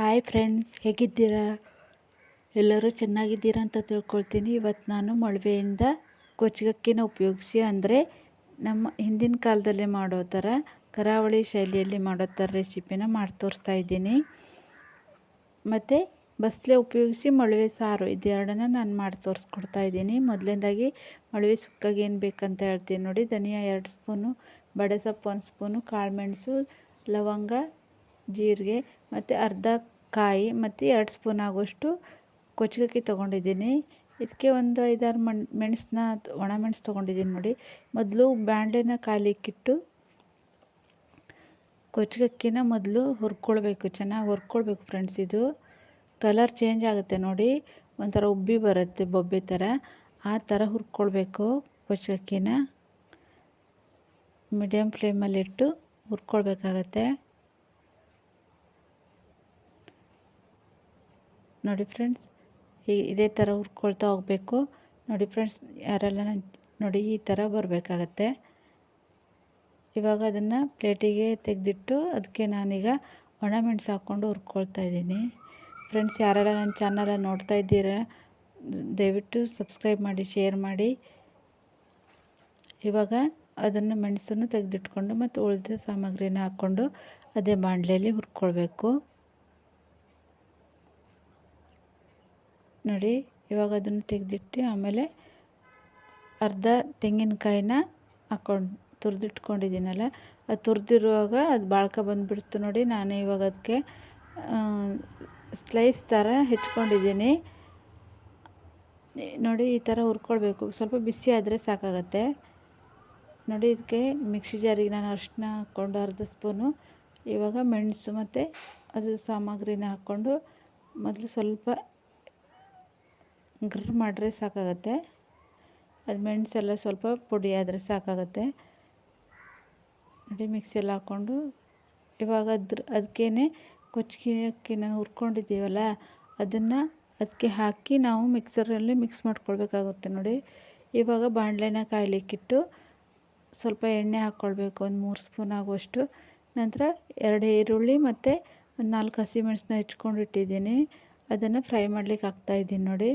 Hi friends ಹೇಗಿದ್ದೀರಾ? ಎಲ್ಲರೂ ಚೆನ್ನಾಗಿದ್ದೀರಾ ಅಂತ ತಿಳ್ಕೊಳ್ತೀನಿ. ಇವತ್ತು ನಾನು ಮೊಳವೆಯಿಂದ ಕೊಚ್ಚಗಕ್ಕಿನ ಉಪಯೋಗಿಸಿ ಅಂದರೆ ನಮ್ಮ ಹಿಂದಿನ ಕಾಲದಲ್ಲಿ ಮಾಡೋ ಥರ ಕರಾವಳಿ ಶೈಲಿಯಲ್ಲಿ ಮಾಡೋ ಥರ ರೆಸಿಪಿನ ಮಾಡಿ ತೋರಿಸ್ತಾ ಇದ್ದೀನಿ. ಮತ್ತು ಬಸ್ಲೆ ಉಪಯೋಗಿಸಿ ಮೊಳವೆ ಸಾರು ಇದೆರಡನ್ನ ನಾನು ಮಾಡಿ ತೋರಿಸ್ಕೊಡ್ತಾ ಇದ್ದೀನಿ. ಮೊದಲನೇದಾಗಿ ಮೊಳವೆ ಸುಕ್ಕಾಗಿ ಏನು ಬೇಕಂತ ಹೇಳ್ತೀನಿ ನೋಡಿ. ಧನಿಯಾ ಎರಡು ಸ್ಪೂನು, ಬಡೆ ಸೊಪ್ಪು ಒಂದು ಸ್ಪೂನು ಕಾಳುಮೆಣಸು ಲವಂಗ ಜೀರಿಗೆ ಮತ್ತು ಅರ್ಧ ಕಾಯಿ ಮತ್ತು ಎರಡು ಸ್ಪೂನ್ ಆಗುವಷ್ಟು ಕೊಚ್ಚಗಕ್ಕಿ ತೊಗೊಂಡಿದ್ದೀನಿ. ಇದಕ್ಕೆ ಒಂದು ಐದಾರು ಮಣ್ ಮೆಣಸನ್ನ ಒಣ ಮೆಣಸು ತೊಗೊಂಡಿದ್ದೀನಿ ನೋಡಿ. ಮೊದಲು ಬಾಣಲೆನ ಕಾಲಿಕ್ಕಿಟ್ಟು ಕೊಚ್ಚಗಕ್ಕಿನ ಮೊದಲು ಹುರ್ಕೊಳ್ಬೇಕು, ಚೆನ್ನಾಗಿ ಹುರ್ಕೊಳ್ಬೇಕು ಫ್ರೆಂಡ್ಸ್ ಇದು. ಕಲರ್ ಚೇಂಜ್ ಆಗುತ್ತೆ ನೋಡಿ. ಒಂಥರ ಉಬ್ಬಿ ಬರುತ್ತೆ ಬೊಬ್ಬೆ ಥರ. ಆ ಥರ ಹುರ್ಕೊಳ್ಬೇಕು ಕೊಚ್ಚಗಕ್ಕಿನ. ಮೀಡಿಯಮ್ ಫ್ಲೇಮಲ್ಲಿಟ್ಟು ಹುರ್ಕೊಳ್ಬೇಕಾಗತ್ತೆ. ನೋಡಿ ಫ್ರೆಂಡ್ಸ್ ಇದೇ ಥರ ಹುರ್ಕೊಳ್ತಾ ಹೋಗಬೇಕು. ನೋಡಿ ಫ್ರೆಂಡ್ಸ್, ಯಾರೆಲ್ಲ ನೋಡಿ ಈ ಥರ ಬರಬೇಕಾಗತ್ತೆ. ಇವಾಗ ಅದನ್ನು ಪ್ಲೇಟಿಗೆ ತೆಗೆದಿಟ್ಟು ಅದಕ್ಕೆ ನಾನೀಗ ಒಣಮೆಣಸು ಹಾಕ್ಕೊಂಡು ಹುರ್ಕೊಳ್ತಾ ಇದ್ದೀನಿ. ಫ್ರೆಂಡ್ಸ್, ಯಾರೆಲ್ಲ ನನ್ನ ಚಾನಲ ನೋಡ್ತಾ ಇದ್ದೀರ, ದಯವಿಟ್ಟು ಸಬ್ಸ್ಕ್ರೈಬ್ ಮಾಡಿ, ಶೇರ್ ಮಾಡಿ. ಇವಾಗ ಅದನ್ನು ಮೆಣಸನ್ನು ತೆಗೆದಿಟ್ಕೊಂಡು ಮತ್ತು ಉಳಿದ ಸಾಮಗ್ರಿನ ಹಾಕ್ಕೊಂಡು ಅದೇ ಬಾಣಲೆಯಲ್ಲಿ ಹುರ್ಕೊಳ್ಬೇಕು. ನೋಡಿ, ಇವಾಗ ಅದನ್ನು ತೆಗೆದಿಟ್ಟು ಆಮೇಲೆ ಅರ್ಧ ತೆಂಗಿನಕಾಯಿನ ಹಾಕ್ಕೊಂಡು ತುರಿದಿಟ್ಕೊಂಡಿದ್ದೀನಲ್ಲ, ಅದು ತುರಿದಿರುವಾಗ ಅದು ಬಾಳ್ಕ ಬಂದುಬಿಡ್ತು ನೋಡಿ. ನಾನು ಇವಾಗ ಅದಕ್ಕೆ ಸ್ಲೈಸ್ ಥರ ಹೆಚ್ಕೊಂಡಿದ್ದೀನಿ. ನೋಡಿ, ಈ ಥರ ಹುರ್ಕೊಳ್ಬೇಕು. ಸ್ವಲ್ಪ ಬಿಸಿ ಆದರೆ ಸಾಕಾಗತ್ತೆ. ನೋಡಿ, ಇದಕ್ಕೆ ಮಿಕ್ಸಿ ಜಾರಿಗೆ ನಾನು ಅರಿಶಿನ ಹಾಕ್ಕೊಂಡು ಅರ್ಧ ಸ್ಪೂನು, ಇವಾಗ ಮೆಣಸು ಮತ್ತು ಅದು ಸಾಮಗ್ರಿನ ಹಾಕ್ಕೊಂಡು ಮೊದಲು ಸ್ವಲ್ಪ ಗ್ರ್ ಮಾಡಿದ್ರೆ ಸಾಕಾಗತ್ತೆ. ಅದು ಮೆಣಸೆಲ್ಲ ಸ್ವಲ್ಪ ಪುಡಿ ಆದರೆ ಸಾಕಾಗತ್ತೆ. ನೋಡಿ ಮಿಕ್ಸಿಯಲ್ಲಿ ಹಾಕ್ಕೊಂಡು. ಇವಾಗ ಅದ್ರ ಅದಕ್ಕೇ ಕೊಚ್ಚಿಗೆ ಅಕ್ಕಿನ ಹುರ್ಕೊಂಡಿದ್ದೀವಲ್ಲ, ಅದನ್ನು ಅದಕ್ಕೆ ಹಾಕಿ ನಾವು ಮಿಕ್ಸರಲ್ಲಿ ಮಿಕ್ಸ್ ಮಾಡ್ಕೊಳ್ಬೇಕಾಗುತ್ತೆ ನೋಡಿ. ಇವಾಗ ಬಾಣಲೆನ ಕಾಯ್ಲಿಕ್ಕಿಟ್ಟು ಸ್ವಲ್ಪ ಎಣ್ಣೆ ಹಾಕ್ಕೊಳ್ಬೇಕು, ಒಂದು ಮೂರು ಸ್ಪೂನ್ ಆಗುವಷ್ಟು. ನಂತರ ಎರಡು ಈರುಳ್ಳಿ ಮತ್ತು ಒಂದು ನಾಲ್ಕು ಹಸಿಮೆಣಸನ್ನ ಹೆಚ್ಕೊಂಡು ಇಟ್ಟಿದ್ದೀನಿ ಅದನ್ನು ಫ್ರೈ ಮಾಡ್ಲಿಕ್ಕೆ ಹಾಕ್ತಾಯಿದ್ದೀನಿ ನೋಡಿ.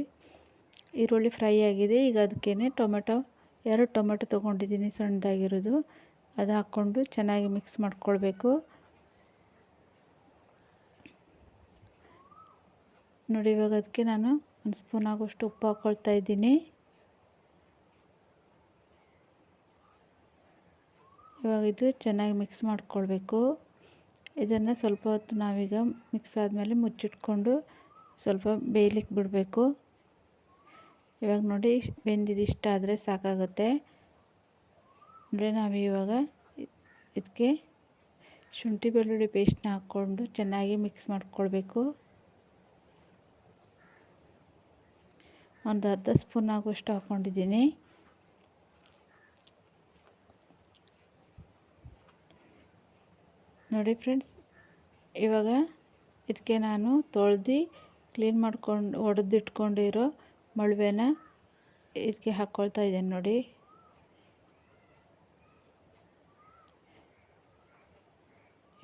ಈರುಳ್ಳಿ ಫ್ರೈ ಆಗಿದೆ. ಈಗ ಅದಕ್ಕೇ ಟೊಮೆಟೊ, ಎರಡು ಟೊಮೆಟೊ ತೊಗೊಂಡಿದ್ದೀನಿ ಸಣ್ಣದಾಗಿರೋದು. ಅದು ಹಾಕ್ಕೊಂಡು ಚೆನ್ನಾಗಿ ಮಿಕ್ಸ್ ಮಾಡ್ಕೊಳ್ಬೇಕು. ನೋಡಿ, ಇವಾಗ ಅದಕ್ಕೆ ನಾನು ಒಂದು ಸ್ಪೂನ್ ಆಗೋಷ್ಟು ಉಪ್ಪು ಹಾಕ್ಕೊಳ್ತಾ ಇದ್ದೀನಿ. ಇವಾಗ ಇದು ಚೆನ್ನಾಗಿ ಮಿಕ್ಸ್ ಮಾಡ್ಕೊಳ್ಬೇಕು. ಇದನ್ನು ಸ್ವಲ್ಪ ಹೊತ್ತು ನಾವೀಗ ಮಿಕ್ಸ್ ಆದಮೇಲೆ ಮುಚ್ಚಿಟ್ಕೊಂಡು ಸ್ವಲ್ಪ ಬೇಯಲಿಕ್ಕೆ ಬಿಡಬೇಕು. ಇವಾಗ ನೋಡಿ ಬೆಂದಿದ್ದು ಇಷ್ಟ ಆದರೆ ಸಾಕಾಗುತ್ತೆ. ನೋಡಿ ನಾವು ಇವಾಗ ಇದಕ್ಕೆ ಶುಂಠಿ ಬೆಳ್ಳುಳ್ಳಿ ಪೇಸ್ಟ್ನ ಹಾಕ್ಕೊಂಡು ಚೆನ್ನಾಗಿ ಮಿಕ್ಸ್ ಮಾಡ್ಕೊಳ್ಬೇಕು. ಒಂದು ಅರ್ಧ ಸ್ಪೂನ್ ಆಗುವಷ್ಟು ಹಾಕ್ಕೊಂಡಿದ್ದೀನಿ. ನೋಡಿ ಫ್ರೆಂಡ್ಸ್, ಇವಾಗ ಇದಕ್ಕೆ ನಾನು ತೊಳೆದು ಕ್ಲೀನ್ ಮಾಡ್ಕೊಂಡು, ಒಡೆದಿಟ್ಕೊಂಡಿರೋ ಮಳವೆನ ಇದಕ್ಕೆ ಹಾಕ್ಕೊಳ್ತಾ ಇದ್ದೇನೆ ನೋಡಿ.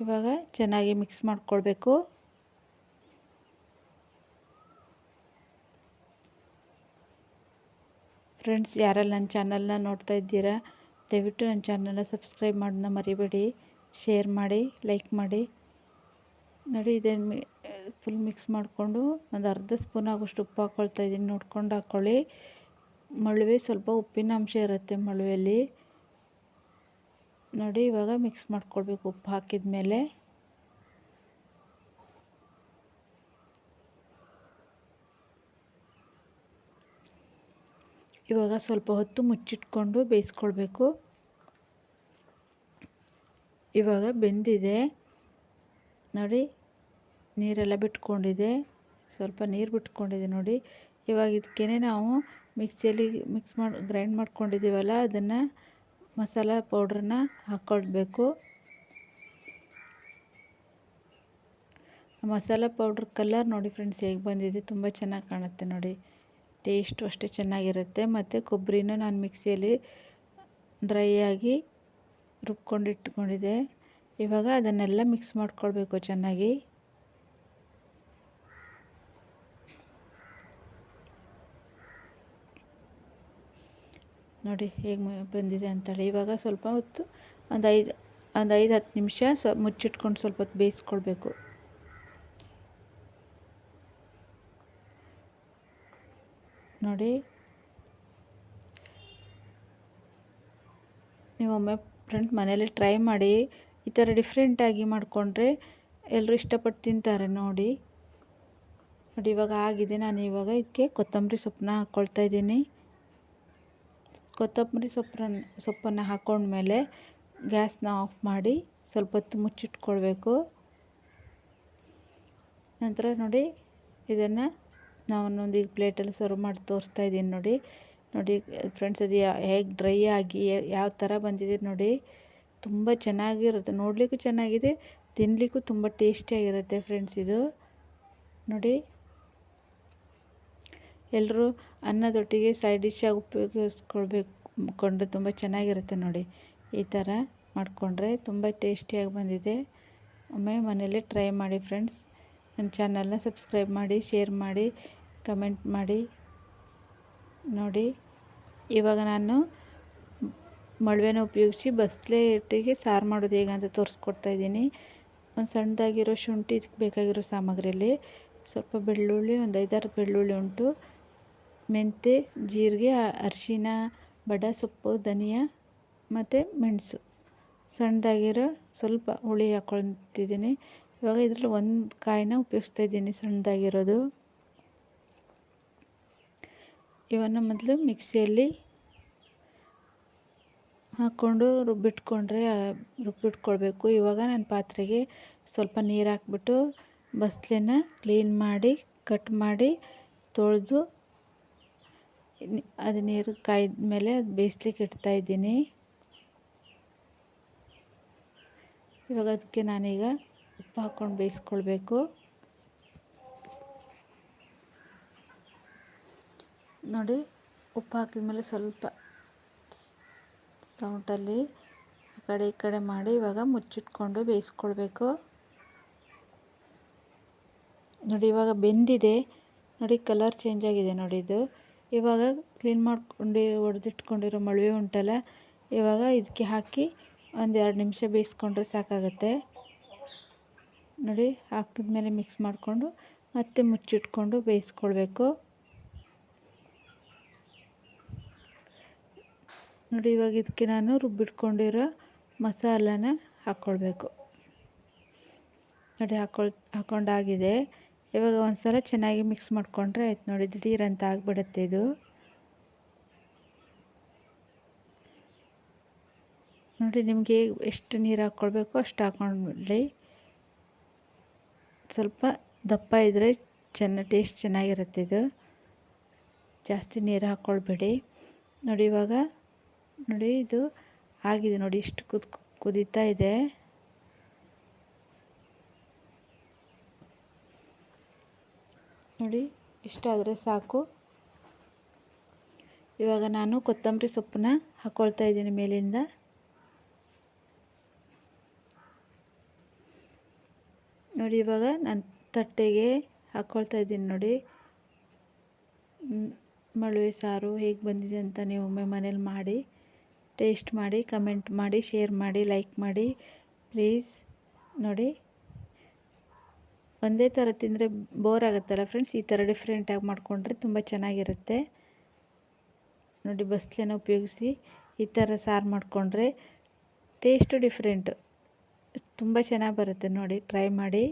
ಇವಾಗ ಚೆನ್ನಾಗಿ ಮಿಕ್ಸ್ ಮಾಡ್ಕೊಳ್ಬೇಕು. ಫ್ರೆಂಡ್ಸ್ ಯಾರೆಲ್ಲ ನನ್ನ ಚಾನಲ್ನ ನೋಡ್ತಾ ಇದ್ದೀರಾ, ದಯವಿಟ್ಟು ನನ್ನ ಚಾನಲ್ನ ಸಬ್ಸ್ಕ್ರೈಬ್ ಮಾಡೋದನ್ನ ಮರಿಬೇಡಿ. ಶೇರ್ ಮಾಡಿ ಲೈಕ್ ಮಾಡಿ. ನೋಡಿ ಇದನ್ನು ಫುಲ್ ಮಿಕ್ಸ್ ಮಾಡಿಕೊಂಡು ಒಂದು ಅರ್ಧ ಸ್ಪೂನ್ ಆಗೋಷ್ಟು ಉಪ್ಪು ಹಾಕ್ಕೊಳ್ತಾ ಇದ್ದೀನಿ. ನೋಡ್ಕೊಂಡು ಹಾಕ್ಕೊಳ್ಳಿ ಮಳುವೆ ಸ್ವಲ್ಪ ಉಪ್ಪಿನ ಅಂಶ ಇರುತ್ತೆ ಮಳುವೆಯಲ್ಲಿ ನೋಡಿ, ಇವಾಗ ಮಿಕ್ಸ್ ಮಾಡ್ಕೊಳ್ಬೇಕು ಉಪ್ಪು ಹಾಕಿದ ಮೇಲೆ ಇವಾಗ ಸ್ವಲ್ಪ ಹೊತ್ತು ಮುಚ್ಚಿಟ್ಕೊಂಡು ಬೇಯಿಸ್ಕೊಳ್ಬೇಕು. ಇವಾಗ ಬೆಂದಿದೆ. ನೋಡಿ, ನೀರೆಲ್ಲ ಬಿಟ್ಕೊಂಡಿದೆ. ಸ್ವಲ್ಪ ನೀರು ಬಿಟ್ಕೊಂಡಿದೆ ನೋಡಿ. ಇವಾಗ ಇದಕ್ಕೇ ನಾವು ಮಿಕ್ಸಿಯಲ್ಲಿ ಮಿಕ್ಸ್ ಮಾಡಿ, ಗ್ರೈಂಡ್ ಮಾಡ್ಕೊಂಡಿದ್ದೀವಲ್ಲ, ಅದನ್ನು ಮಸಾಲ ಪೌಡ್ರನ್ನ ಹಾಕ್ಕೊಳ್ಬೇಕು ಮಸಾಲ ಪೌಡ್ರ್ ಕಲರ್ ನೋಡಿ ಫ್ರೆಂಡ್ಸ್, ಹೇಗೆ ಬಂದಿದೆ ತುಂಬ ಚೆನ್ನಾಗಿ ಕಾಣುತ್ತೆ ನೋಡಿ. ಟೇಸ್ಟು ಅಷ್ಟೇ ಚೆನ್ನಾಗಿರುತ್ತೆ. ಮತ್ತು ಕೊಬ್ಬರಿನೂ ನಾನು ಮಿಕ್ಸಿಯಲ್ಲಿ ಡ್ರೈ ಆಗಿ ಇವಾಗ ಅದನ್ನೆಲ್ಲ ಮಿಕ್ಸ್ ಮಾಡಿಕೊಳ್ಬೇಕು ಚೆನ್ನಾಗಿ. ನೋಡಿ ಹೇಗೆ ಬಂದಿದೆ ಅಂತೇಳಿ. ಇವಾಗ ಸ್ವಲ್ಪ ಹೊತ್ತು ಒಂದು ಐದು ಒಂದು ಐದು ಹತ್ತು ನಿಮಿಷ ಸ್ವ ಮುಚ್ಚಿಟ್ಕೊಂಡು ಸ್ವಲ್ಪ ಹೊತ್ತು ಬೇಯಿಸ್ಕೊಳ್ಬೇಕು. ನೋಡಿ. ನೀವೊಮ್ಮೆ ಫ್ರೆಂಡ್ ಮನೇಲಿ ಟ್ರೈ ಮಾಡಿ ಈ ಥರ ಡಿಫ್ರೆಂಟಾಗಿ ಮಾಡಿಕೊಂಡ್ರೆ ಎಲ್ಲರೂ ಇಷ್ಟಪಟ್ಟು ತಿಂತಾರೆ ನೋಡಿ. ನೋಡಿ ಇವಾಗ ಆಗಿದೆ. ನಾನು ಇವಾಗ ಇದಕ್ಕೆ ಕೊತ್ತಂಬರಿ ಸೊಪ್ಪನ್ನ ಹಾಕ್ಕೊಳ್ತಾ ಇದ್ದೀನಿ. ಕೊತ್ತಂಬರಿ ಸೊಪ್ಪನ್ನ ಸೊಪ್ಪನ್ನು ಹಾಕ್ಕೊಂಡ್ಮೇಲೆ ಗ್ಯಾಸ್ನ ಆಫ್ ಮಾಡಿ ಸ್ವಲ್ಪ ಹೊತ್ತು ಮುಚ್ಚಿಟ್ಕೊಳ್ಬೇಕು. ನಂತರ ನೋಡಿ ಇದನ್ನು ನಾನೊಂದು ಈಗ ಪ್ಲೇಟಲ್ಲಿ ಸರ್ವ್ ಮಾಡಿ ತೋರಿಸ್ತಾ ಇದ್ದೀನಿ ನೋಡಿ. ನೋಡಿ ಫ್ರೆಂಡ್ಸ್, ಅದು ಹೇಗೆ ಡ್ರೈ ಆಗಿ ಯಾವ ಥರ ಬಂದಿದೆ ನೋಡಿ. ತುಂಬ ಚೆನ್ನಾಗಿರುತ್ತೆ. ನೋಡಲಿಕ್ಕೂ ಚೆನ್ನಾಗಿದೆ ತಿನ್ನಲಿಕ್ಕೂ ತುಂಬ ಟೇಸ್ಟಿಯಾಗಿರುತ್ತೆ ಫ್ರೆಂಡ್ಸ್ ಇದು. ನೋಡಿ. ಎಲ್ಲರೂ ಅನ್ನದೊಟ್ಟಿಗೆ ಸೈಡ್ ಡಿಶ್ಶಾಗಿ ಉಪಯೋಗಿಸ್ಕೊಳ್ಬೇಕು ಕೊಂಡ್ರೆ ತುಂಬ ಚೆನ್ನಾಗಿರುತ್ತೆ ನೋಡಿ. ಈ ಥರ ಮಾಡಿಕೊಂಡ್ರೆ ತುಂಬ ಟೇಸ್ಟಿಯಾಗಿ ಬಂದಿದೆ. ಒಮ್ಮೆ ಮನೆಯಲ್ಲೇ ಟ್ರೈ ಮಾಡಿ ಫ್ರೆಂಡ್ಸ್. ನನ್ನ ಚಾನಲ್ನ ಸಬ್ಸ್ಕ್ರೈಬ್ ಮಾಡಿ, ಶೇರ್ ಮಾಡಿ, ಕಮೆಂಟ್ ಮಾಡಿ. ನೋಡಿ. ಇವಾಗ ನಾನು ಮಳವೆನ ಉಪಯೋಗಿಸಿ ಬಸ್ಲೆ ಹಿಟ್ಟಿಗೆ ಸಾರು ಮಾಡೋದು ಹೇಗೆ ಅಂತ ತೋರಿಸ್ಕೊಡ್ತಾ ಇದ್ದೀನಿ. ಒಂದು ಸಣ್ಣದಾಗಿರೋ ಶುಂಠಿ ಬೇಕಾಗಿರೋ ಸಾಮಗ್ರಿಯಲ್ಲಿ ಸ್ವಲ್ಪ ಬೆಳ್ಳುಳ್ಳಿ, ಒಂದು ಐದಾರು ಬೆಳ್ಳುಳ್ಳಿ ಉಂಟು. ಮೆಂತೆ ಜೀರಿಗೆ, ಅರಿಶಿನ, ಬಡ, ಸೊಪ್ಪು, ಧನಿಯಾ ಮತ್ತು ಮೆಣಸು. ಸಣ್ಣದಾಗಿರೋ ಸ್ವಲ್ಪ ಹುಳಿ ಹಾಕ್ಕೊತಿದ್ದೀನಿ ಇವಾಗ ಇದರಲ್ಲಿ ಒಂದು ಕಾಯಿನ ಉಪಯೋಗಿಸ್ತಾ ಇದ್ದೀನಿ ಸಣ್ಣದಾಗಿರೋದು. ಇವನ್ನು ಮೊದಲು ಮಿಕ್ಸಿಯಲ್ಲಿ ಹಾಕ್ಕೊಂಡು ರುಬ್ಬಿಟ್ಕೊಂಡ್ರೆ ರುಬ್ಬಿಟ್ಕೊಳ್ಬೇಕು. ಇವಾಗ ನನ್ನ ಪಾತ್ರೆಗೆ ಸ್ವಲ್ಪ ನೀರು ಹಾಕ್ಬಿಟ್ಟು ಬಸ್ಲೆನ ಕ್ಲೀನ್ ಮಾಡಿ ಕಟ್ ಮಾಡಿ, ತೊಳೆದು ಅದು ನೀರು ಕಾಯ್ದ ಮೇಲೆ ಅದು ಬೇಯಿಸ್ಲಿಕ್ಕೆ ಇಡ್ತಾ ಇದ್ದೀನಿ ಇವಾಗ ಅದಕ್ಕೆ ನಾನೀಗ ಉಪ್ಪು ಹಾಕ್ಕೊಂಡು ಬೇಯಿಸ್ಕೊಳ್ಬೇಕು. ನೋಡಿ, ಉಪ್ಪು ಹಾಕಿದ ಮೇಲೆ ಸ್ವಲ್ಪ ಸೌಟಲ್ಲಿ ಆ ಕಡೆ ಈ ಕಡೆ ಮಾಡಿ ಇವಾಗ ಮುಚ್ಚಿಟ್ಕೊಂಡು ಬೇಯಿಸ್ಕೊಳ್ಬೇಕು. ನೋಡಿ, ಇವಾಗ ಬೆಂದಿದೆ. ನೋಡಿ, ಕಲರ್ ಚೇಂಜ್ ಆಗಿದೆ ನೋಡಿ ಇದು. ಇವಾಗ ಕ್ಲೀನ್ ಮಾಡ್ಕೊಂಡು ಒಡೆದಿಟ್ಕೊಂಡಿರೋ ಮಳವೆ ಉಂಟಲ್ಲ, ಇವಾಗ ಇದಕ್ಕೆ ಹಾಕಿ ಒಂದು ಎರಡು ನಿಮಿಷ ಬೇಯಿಸ್ಕೊಂಡ್ರೆ ಸಾಕಾಗುತ್ತೆ. ನೋಡಿ, ಹಾಕಿದ್ಮೇಲೆ ಮಿಕ್ಸ್ ಮಾಡಿಕೊಂಡು ಮತ್ತೆ ಮುಚ್ಚಿಟ್ಕೊಂಡು ಬೇಯಿಸ್ಕೊಳ್ಬೇಕು. ನೋಡಿ, ಇವಾಗ ಇದಕ್ಕೆ ನಾನು ರುಬ್ಬಿಟ್ಕೊಂಡಿರೋ ಮಸಾಲನ ಹಾಕ್ಕೊಳ್ಬೇಕು. ನೋಡಿ, ಹಾಕ್ಕೊಳ್, ಹಾಕ್ಕೊಂಡಾಗಿದೆ. ಇವಾಗ ಒಂದು ಸಲ ಚೆನ್ನಾಗಿ ಮಿಕ್ಸ್ ಮಾಡಿಕೊಂಡ್ರೆ ಆಯ್ತು ನೋಡಿ, ದಿಢೀರಂತ ಆಗಿಬಿಡುತ್ತೆ ಇದು. ನೋಡಿ, ನಿಮಗೆ ಎಷ್ಟು ನೀರು ಹಾಕ್ಕೊಳ್ಬೇಕು ಅಷ್ಟು ಹಾಕೊಂಡ್ಬಿಡಿ ಸ್ವಲ್ಪ ದಪ್ಪ ಇದ್ದರೆ ಚೆನ್ನ, ಟೇಸ್ಟ್ ಚೆನ್ನಾಗಿರುತ್ತೆ ಇದು. ಜಾಸ್ತಿ ನೀರು ಹಾಕ್ಕೊಳ್ಬೇಡಿ. ನೋಡಿ, ಇವಾಗ ನೋಡಿ ಇದು ಆಗಿದೆ ನೋಡಿ, ಇಷ್ಟು ಕುದ್ ಕುದೀತಾ ಇದೆ. ನೋಡಿ ಇಷ್ಟಾದರೆ ಸಾಕು. ಇವಾಗ ನಾನು ಕೊತ್ತಂಬರಿ ಸೊಪ್ಪನ್ನ ಹಾಕ್ಕೊಳ್ತಾ ಇದ್ದೀನಿ ಮೇಲಿಂದ. ನೋಡಿ, ಇವಾಗ ನಾನು ತಟ್ಟೆಗೆ ಹಾಕ್ಕೊಳ್ತಾ ಇದ್ದೀನಿ ನೋಡಿ. ಮಳುವೆ ಸಾರು ಹೇಗೆ ಬಂದಿದೆ ಅಂತ ನೀವು ಒಮ್ಮೆ ಮನೇಲಿ ಮಾಡಿ. ಟೇಸ್ಟ್ ಮಾಡಿ, ಕಮೆಂಟ್ ಮಾಡಿ, ಶೇರ್ ಮಾಡಿ, ಲೈಕ್ ಮಾಡಿ, ಪ್ಲೀಸ್. ನೋಡಿ. ಒಂದೇ ಥರ ತಿಂದರೆ ಬೋರ್ ಆಗುತ್ತಲ್ಲ ಫ್ರೆಂಡ್ಸ್? ಈ ಥರ ಡಿಫ್ರೆಂಟಾಗಿ ಮಾಡಿಕೊಂಡ್ರೆ ತುಂಬ ಚೆನ್ನಾಗಿರುತ್ತೆ. ನೋಡಿ ಬಸ್ಲೆನ ಉಪಯೋಗಿಸಿ ಈ ಥರ ಸಾರು ಮಾಡಿಕೊಂಡ್ರೆ ಟೇಸ್ಟು ಡಿಫ್ರೆಂಟು. ತುಂಬ ಚೆನ್ನಾಗಿ ಬರುತ್ತೆ ನೋಡಿ. ಟ್ರೈ ಮಾಡಿ.